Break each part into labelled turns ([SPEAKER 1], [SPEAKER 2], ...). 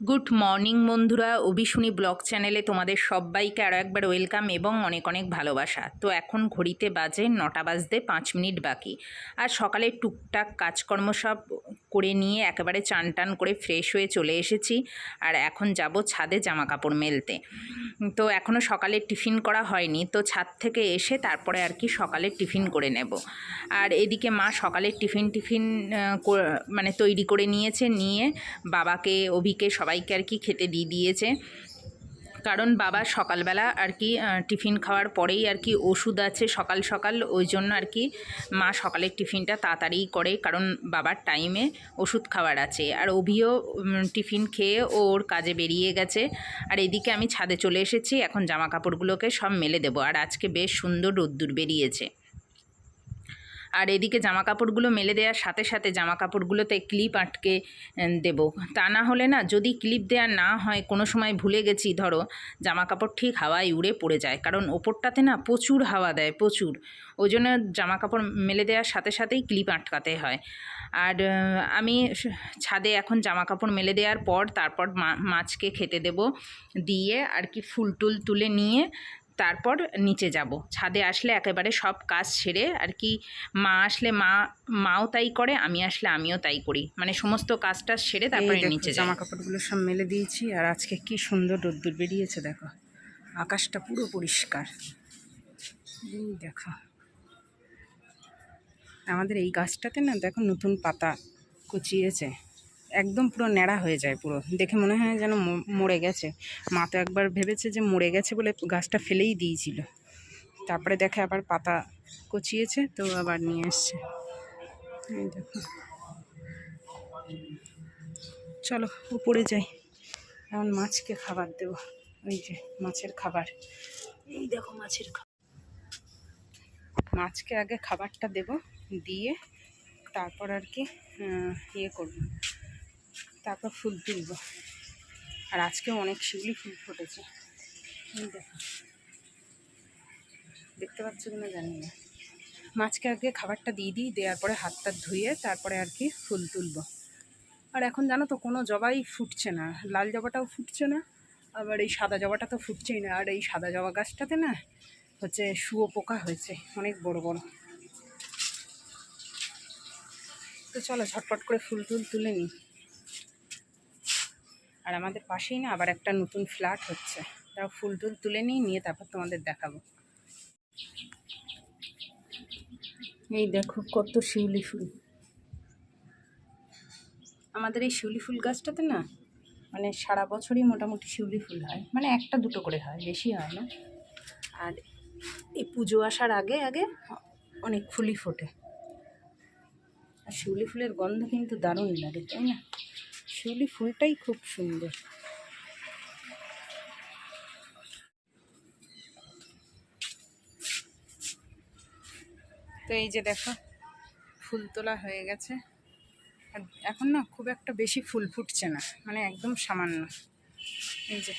[SPEAKER 1] Good morning বন্ধুরা। অভিশুনি blog চ্যানেলে তোমাদের সবাইকে আরও একবার ওয়েলকাম এবং অনেক অনেক ভালোবাসা। তো এখন ঘড়িতে বাজে নটা বাজতে পাঁচ মিনিট বাকি। আর সকালে টুকটাক কাজকর্ম সব করে নিয়ে একেবারে চান টান করে ফ্রেশ হয়ে চলে এসেছি। আর এখন যাব ছাদে জামা কাপড় মেলতে। তো এখনও সকালে টিফিন করা হয়নি। তো ছাদ থেকে এসে তারপরে আর কি সকালে টিফিন করে নেব। আর এদিকে মা সকালে টিফিন টিফিন মানে তৈরি করে নিয়েছে। নিয়ে বাবাকে, অভিকে সবাইকে আর কি খেতে দিয়ে দিয়েছে। কারণ বাবা সকালবেলা আর কি টিফিন খাওয়ার পরেই আর কি ওষুধ আছে সকাল সকাল, ওই জন্য আর কি মা সকালের টিফিনটা তাড়াতাড়ি করে, কারণ বাবার টাইমে ওষুধ খাওয়ার আছে। আর অভিও টিফিন খেয়ে ওর কাজে বেরিয়ে গেছে। আর এদিকে আমি ছাদে চলে এসেছি, এখন জামা কাপড়গুলোকে সব মেলে দেবো। আর আজকে বেশ সুন্দর রোদ্দুর বেরিয়েছে। আর এদিকে জামা কাপড়গুলো মেলে দেওয়ার সাথে সাথে জামা কাপড়গুলোতে ক্লিপ আটকে দেবো। তা না হলে না, যদি ক্লিপ দেওয়া না হয়, কোনো সময় ভুলে গেছি, ধরো জামা কাপড় ঠিক হাওয়ায় উড়ে পড়ে যায়। কারণ ওপরটাতে না প্রচুর হাওয়া দেয়, প্রচুর। ওই জন্য জামা কাপড় মেলে দেওয়ার সাথে সাথেই ক্লিপ আটকাতে হয়। আর আমি ছাদে এখন জামা কাপড় মেলে দেওয়ার পর, তারপর মাছকে খেতে দেব। দিয়ে আর কি ফুল টুল তুলে নিয়ে তারপর নিচে যাব। ছাদে আসলে একেবারে সব কাজ সেরে আর কি মা আসলে মা মাও তাই করে আমি আসলে আমিও তাই করি। মানে সমস্ত কাজটা সেরে তারপরে নিচে যাই।
[SPEAKER 2] জামা কাপড়গুলো সব মেলে দিয়েছি আর আজকে কি সুন্দর রোদ্দুর বেরিয়েছে দেখো। আকাশটা পুরো পরিষ্কার। এই দেখো। আমাদের এই গাছটাতে না দেখো নতুন পাতা কুচিয়েছে। একদম পুরো ন্যাড়া হয়ে যায় পুরো। দেখে মনে হয় যেন মরে গেছে। মা তো একবার ভেবেছে যে মরে গেছে বলে গাছটা ফেলেই দিয়েছিল। তারপরে দেখে আবার পাতা কচিয়েছে, তো আবার নিয়ে এসছে। দেখো। চলো, উপরে যাই। এখন মাছকে খাবার দেব। ওই যে মাছের খাবার। এই দেখো মাছের খাবার মাছকে আগে খাবারটা দেব। দিয়ে তারপর আর কি ইয়ে করব। তারপর ফুল তুলব। আর আজকে অনেক শিউলি ফুল ফুটেছে। দেখো। দেখতে পাচ্ছ কিনা জানি না। মাছকে আগে খাবারটা দিয়ে দিই, দেওয়ার পরে হাতটা ধুয়ে তারপরে আর কি ফুল তুলবো। আর এখন জানো তো, কোনো জবাই ফুটছে না। লাল জবাটাও ফুটছে না, আবার এই সাদা জবাটা তো ফুটছেই না। আর এই সাদা জবা গাছটাতে না হচ্ছে শুয়ো পোকা হয়েছে, অনেক বড় বড়। তো চলো ঝটপট করে ফুল টুল তুলে নিই। আর আমাদের পাশেই না আবার একটা নতুন ফ্ল্যাট হচ্ছে। তাও ফুল টুল তুলে নিই নিয়ে তারপর তোমাদের দেখাবো। এই দেখো কত শিউলি ফুল। আমাদের এই শিউলি ফুল গাছটাতে না মানে সারা বছরই মোটামুটি শিউলি ফুল হয়। মানে একটা দুটো করে হয় বেশি হয় না। আর এই পুজো আসার আগে আগে অনেক ফুলই ফোটে। আর শিউলি ফুলের গন্ধ কিন্তু দারুণ লাগে তাই না? শিউলি ফুলটাই খুব সুন্দর। তো এই যে দেখো, ফুল তোলা হয়ে গেছে। আর এখন না খুব একটা বেশি ফুল ফুটছে না মানে একদম সামান্য। এই যে,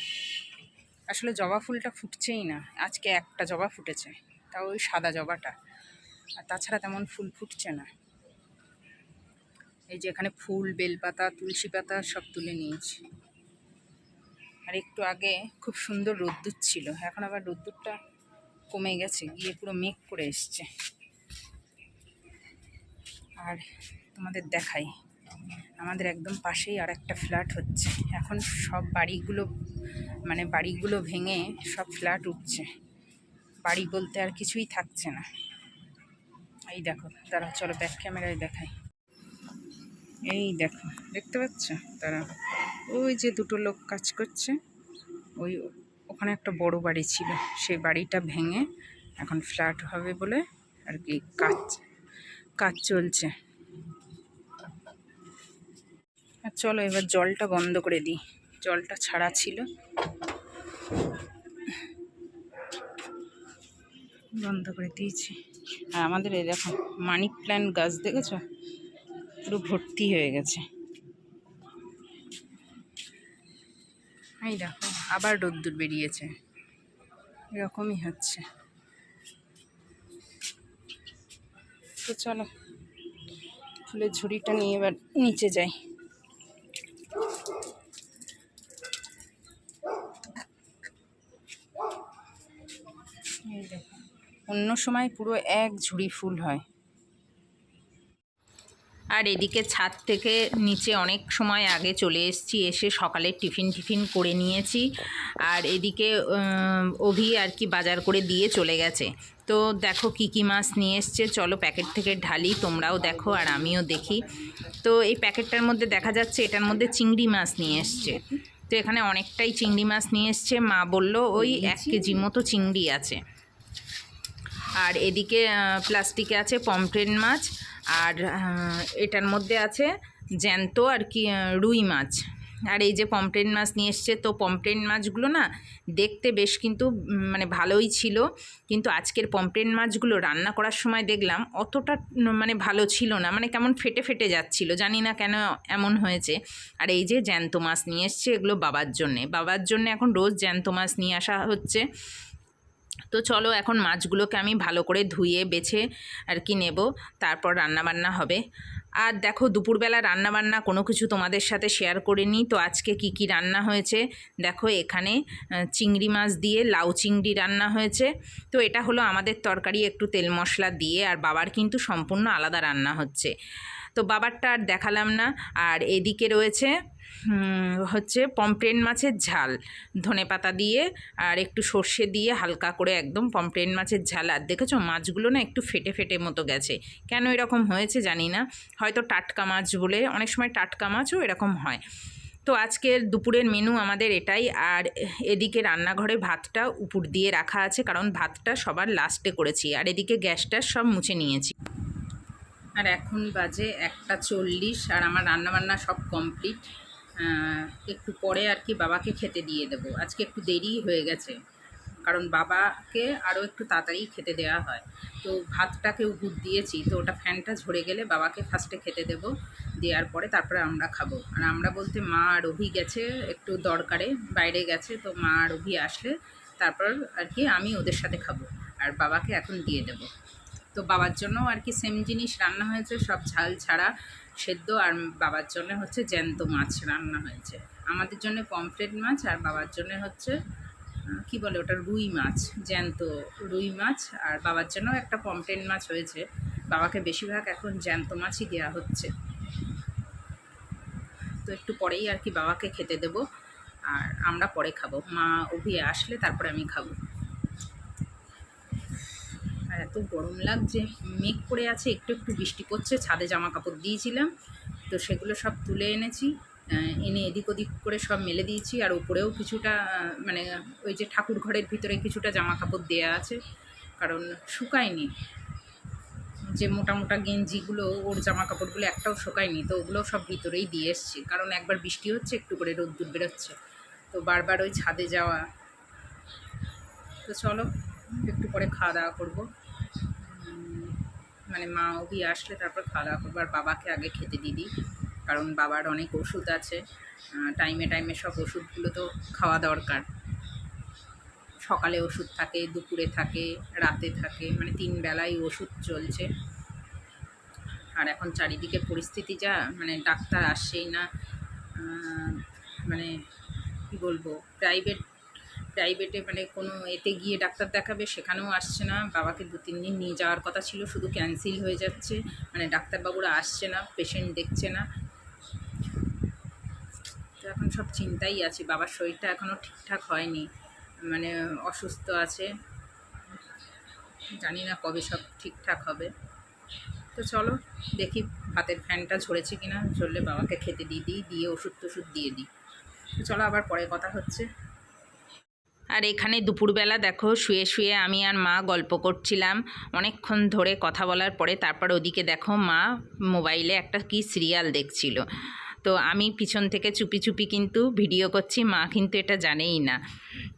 [SPEAKER 2] আসলে জবা ফুলটা ফুটছেই না, আজকে একটা জবা ফুটেছে, তাও ওই সাদা জবাটা। আর তাছাড়া তেমন ফুল ফুটছে না। এই যে এখানে ফুল, বেলপাতা, তুলসী পাতা সব তুলে নিয়েছি। আর একটু আগে খুব সুন্দর রোদ্দুর ছিল, এখন আবার রোদ্দুরটা কমে গেছে, গিয়ে পুরো মেঘ করে এসছে। আর তোমাদের দেখাই, আমাদের একদম পাশেই আর একটা ফ্ল্যাট হচ্ছে, এখন সব বাড়িগুলো মানে বাড়িগুলো ভেঙে সব ফ্ল্যাট উঠছে, বাড়ি বলতে আর কিছুই থাকছে না। এই দেখো তারা চলো ব্যাক ক্যামেরায় দেখাই। এই দেখো, দেখতে পাচ্ছ? তারা, ওই যে দুটো লোক কাজ করছে। ওই ওখানে একটা বড় বাড়ি ছিল। সেই বাড়িটা ভেঙে এখন ফ্ল্যাট হবে বলে আর কি কাজ কাজ চলছে। আর চলো এবার জলটা বন্ধ করে দিই। জলটা ছাড়া ছিল। বন্ধ করে দিয়েছি। আর আমাদের এই দেখো মানি প্ল্যান্ট গাছ দেখেছ? পুরো ভর্তি হয়ে গেছে। এই দেখো, আবার রোদ্দুর বেরিয়েছে। এরকমই হচ্ছে। তো চলো, ফুলের ঝুড়িটা নিয়ে এবার নিচে যাই। অন্য সময় পুরো এক ঝুড়ি ফুল হয়।
[SPEAKER 1] আর এদিকে ছাদ থেকে নিচে অনেক সময় আগে চলে এসেছি, এসে সকালে টিফিন টিফিন করে নিয়েছি। আর এদিকে অভি আর কি বাজার করে দিয়ে চলে গেছে। তো দেখো কী কী মাছ নিয়ে এসছে। চলো প্যাকেট থেকে ঢালি, তোমরাও দেখো আর আমিও দেখি। তো এই প্যাকেটটার মধ্যে দেখা যাচ্ছে, এটার মধ্যে চিংড়ি মাছ নিয়ে এসছে। তো এখানে অনেকটাই চিংড়ি মাছ নিয়ে এসছে। মা বলল, ওই এক কেজি মতো চিংড়ি আছে। আর এদিকে প্লাস্টিকে আছে পমফ্রেন মাছ। আর এটার মধ্যে আছে জ্যান্ত আর কি রুই মাছ। আর এই যে পমফ্রেট মাছ নিয়ে এসছে, তো পমফ্রেট মাছগুলো না দেখতে বেশ কিন্তু মানে ভালোই ছিল। কিন্তু আজকের পমফ্রেট মাছগুলো রান্না করার সময় দেখলাম অতটা মানে ভালো ছিল না। মানে কেমন ফেটে ফেটে যাচ্ছিল, জানি না কেন এমন হয়েছে। আর এই যে জ্যান্ত মাছ নিয়ে এসছে, এগুলো বাবার জন্যে। বাবার জন্যে এখন রোজ জ্যান্ত মাছ নিয়ে আসা হচ্ছে। তো চলো এখন মাছগুলোকে আমি ভালো করে ধুয়ে, বেছে আর কি নেব। তারপর রান্নাবান্না হবে। আর দেখো, দুপুরবেলা রান্নাবান্না কোনো কিছু তোমাদের সাথে শেয়ার করে করিনি। তো আজকে কি কি রান্না হয়েছে? দেখো, এখানে চিংড়ি মাছ দিয়ে লাউ চিংড়ি রান্না হয়েছে। তো এটা হলো আমাদের তরকারি, একটু তেল মশলা দিয়ে। আর বাবার কিন্তু সম্পূর্ণ আলাদা রান্না হচ্ছে। তো বাবারটা আর দেখালাম না। আর এদিকে রয়েছে হচ্ছে পমফ্রেট মাছের ঝাল। ধনে পাতা দিয়ে আর একটু সর্ষে দিয়ে হালকা করে একদম পমফ্রেট মাছের ঝাল। আর দেখেছ, মাছগুলো না একটু ফেটে ফেটে মতো গেছে। কেন এরকম হয়েছে জানি না। হয়তো টাটকা মাছ বলে, অনেক সময় টাটকা মাছও এরকম হয়। তো আজকের দুপুরের মেনু আমাদের এটাই। আর এদিকে রান্নাঘরে ভাতটা উপর দিয়ে রাখা আছে, কারণ ভাতটা সবার লাস্টে করেছি। আর এদিকে গ্যাসটা সব মুছে নিয়েছি।
[SPEAKER 2] আর এখন বাজে একটা চল্লিশ, আর আমার রান্নাবান্না সব কমপ্লিট। একটু পরে আর কি বাবাকে খেতে দিয়ে দেবো। আজকে একটু দেরি হয়ে গেছে, কারণ বাবাকে আরও একটু তাড়াতাড়ি খেতে দেওয়া হয়। তো ভাতটাকে উপর দিয়েছি, তো ওটা ফ্যানটা ঝরে গেলে বাবাকে ফার্স্টে খেতে দেব, দেওয়ার পরে তারপরে আমরা খাব। আর আমরা বলতে মা আর অভি গেছে একটু দরকারে, বাইরে গেছে, তো মা আর অভি আসলে তারপর আর কি আমি ওদের সাথে খাব, আর বাবাকে এখন দিয়ে দেবো। তো বাবার জন্য আর কি সেম জিনিস রান্না হয়েছে, সব ঝাল ছাড়া। সেদ্ধ আর বাবার জন্য হচ্ছে জ্যান্ত মাছ রান্না হয়েছে। আমাদের জন্য পমফ্রেট মাছ আর বাবার জন্য হচ্ছে কি বলে ওটা, রুই মাছ, জ্যান্ত রুই মাছ আর বাবার জন্য একটা পমফ্রেট মাছ হয়েছে। বাবাকে বেশিরভাগ এখন জ্যান্ত মাছই দেওয়া হচ্ছে। তো একটু পরেই আর কি বাবাকে খেতে দেব। আর আমরা পরে খাব। মা অভি আসলে তারপরে আমি খাব। গরম লাগছে। মেঘ করে আছে, একটু একটু বৃষ্টি পড়ছে, ছাদে জামা কাপড় দিয়েছিলাম। তো সেগুলো সব তুলে এনেছি। এনে এদিক ওদিক করে সব মেলে দিয়েছি। আর উপরেও কিছুটা মানে ওই যে ঠাকুর ঘরের ভিতরে কিছুটা জামা কাপড় দেওয়া আছে। কারণ শুকায়নি। যে মোটা মোটা গেঞ্জিগুলো, ওর জামা কাপড়গুলো একটাও শুকায়নি, তো ওগুলো সব ভিতরেই দিয়ে এসছি। কারণ একবার বৃষ্টি হচ্ছে, একটু করে রোদ্দুর বেরোচ্ছে। তো বারবার ওই ছাদে যাওয়া। তো চলো, একটু পরে খাওয়া দাওয়া করব। মানে মা অভি আসলে তারপর খাওয়া দাওয়া করব। বাবাকে আগে খেতে দিয়ে দিই, কারণ বাবার অনেক ওষুধ আছে। টাইমে টাইমে সব ওষুধগুলো তো খাওয়া দরকার। সকালে ওষুধ থাকে, দুপুরে থাকে, রাতে থাকে মানে তিন বেলায় ওষুধ চলছে। আর এখন চারিদিকে পরিস্থিতি যা মানে ডাক্তার আসছেই না। মানে কী বলব প্রাইভেট প্রাইভেটে মানে কোনো এতে গিয়ে ডাক্তার দেখাবে, সেখানেও আসছে না। বাবাকে দু, তিন দিন নিয়ে যাওয়ার কথা ছিল, শুধু ক্যান্সেল হয়ে যাচ্ছে। মানে ডাক্তারবাবুরা আসছে না পেশেন্ট দেখছে না। তো এখন সব চিন্তাই আছি। বাবার শরীরটা এখনও ঠিকঠাক হয়নি। মানে অসুস্থ আছে। জানি না কবে সব ঠিকঠাক হবে। তো চলো, দেখি ভাতের ফ্যানটা ঝরেছে কিনা। ঝরলে বাবাকে খেতে দিয়ে দিই, দিয়ে ওষুধ টষুধ দিয়ে দিই। তো চলো আবার পরে কথা হচ্ছে।
[SPEAKER 1] আর এখানে দুপুরবেলা দেখো, শুয়ে শুয়ে আমি আর মা গল্প করছিলাম। অনেকক্ষণ ধরে কথা বলার পরে তারপর ওদিকে দেখো মা মোবাইলে একটা কি সিরিয়াল দেখছিল। তো আমি পিছন থেকে চুপি চুপি কিন্তু ভিডিও করছি, মা কিন্তু এটা জানেই না।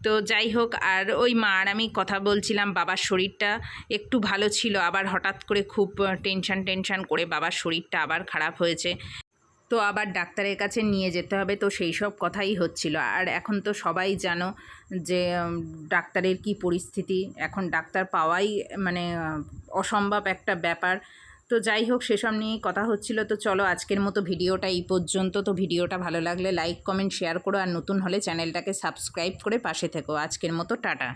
[SPEAKER 1] তো যাই হোক, আর ওই মা আর আমি কথা বলছিলাম বাবার শরীরটা একটু ভালো ছিল, আবার হঠাৎ করে খুব টেনশান টেনশান করে বাবার শরীরটা আবার খারাপ হয়েছে। তো আবার ডাক্তারের কাছে নিয়ে যেতে হবে। তো সেই সব কথাই হচ্ছিল। আর এখন তো সবাই জানো যে ডাক্তারের কি পরিস্থিতি। এখন ডাক্তার পাওয়াই মানে অসম্ভব একটা ব্যাপার। তো যাই হোক, সেসব নিয়ে কথা হচ্ছিল। তো চলো, আজকের মতো ভিডিওটা এই পর্যন্ত। তো ভিডিওটা ভালো লাগলে লাইক, কমেন্ট, শেয়ার করো। আর নতুন হলে চ্যানেলটাকে সাবস্ক্রাইব করে পাশে থেকো। আজকের মতো, টাটা।